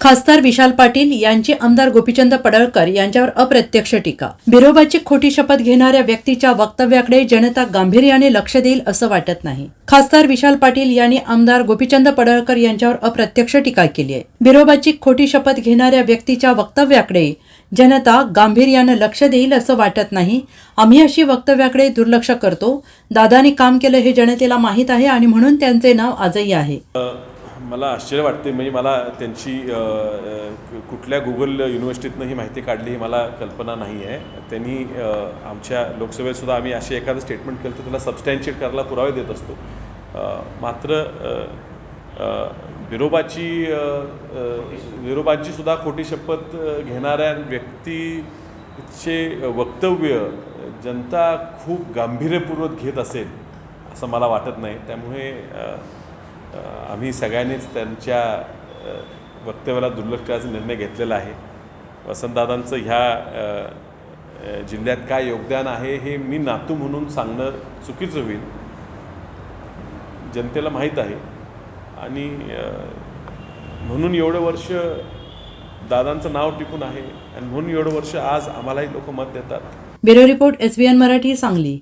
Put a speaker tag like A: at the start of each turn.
A: खासदार विशाल पाटील यांची आमदार गोपीचंद पडळकर यांच्यावर अप्रत्यक्ष टीका. बिरोबाची खोटी शपथ घेणाऱ्या व्यक्तीच्या वक्तव्याकडे जनता गांभीर्याने लक्ष देईल असं वाटत नाही. खासदार विशाल पाटील यांनी आमदार गोपीचंद पडळकर यांच्यावर अप्रत्यक्ष टीका केली आहे. बिरोबाची खोटी शपथ घेणाऱ्या व्यक्तीच्या वक्तव्याकडे जनता गांभीर्यानं लक्ष देईल असं वाटत नाही. आम्ही अशी वक्तव्याकडे दुर्लक्ष करतो. दादानी काम केलं हे जनतेला माहीत आहे आणि म्हणून त्यांचे नाव आजही आहे.
B: मला आश्चर्य वाटते. म्हणजे मला त्यांची कुठल्या गुगल युनिव्हर्सिटीतनं ही माहिती काढली ही मला कल्पना नाही आहे. त्यांनी आमच्या लोकसभेतसुद्धा आम्ही असे एखादं स्टेटमेंट केलं तर त्याला सबस्टॅन्शिएट करायला पुरावे देत असतो. मात्र विरोबाची विरोबाचीसुद्धा विरोबाची सुद्धा खोटी शपथ घेणाऱ्या व्यक्तीचे वक्तव्य जनता खूप गांभीर्यपूर्वक घेत असेल असं मला वाटत नाही. त्यामुळे आम्ही सगळ्यांनीच त्यांच्या वक्तव्याला दुर्लक्ष करायचा निर्णय घेतलेला आहे. वसंतदादांचं ह्या जिल्ह्यात काय योगदान आहे हे मी नातू म्हणून सांगणं चुकीचं होईल. जनतेला माहीत आहे. आणि म्हणून एवढं वर्ष दादांचं नाव टिकून आहे. आणि म्हणून एवढं वर्ष आज आम्हालाही लोक मत देतात.
A: Bureau report SBN Marathi Sangli.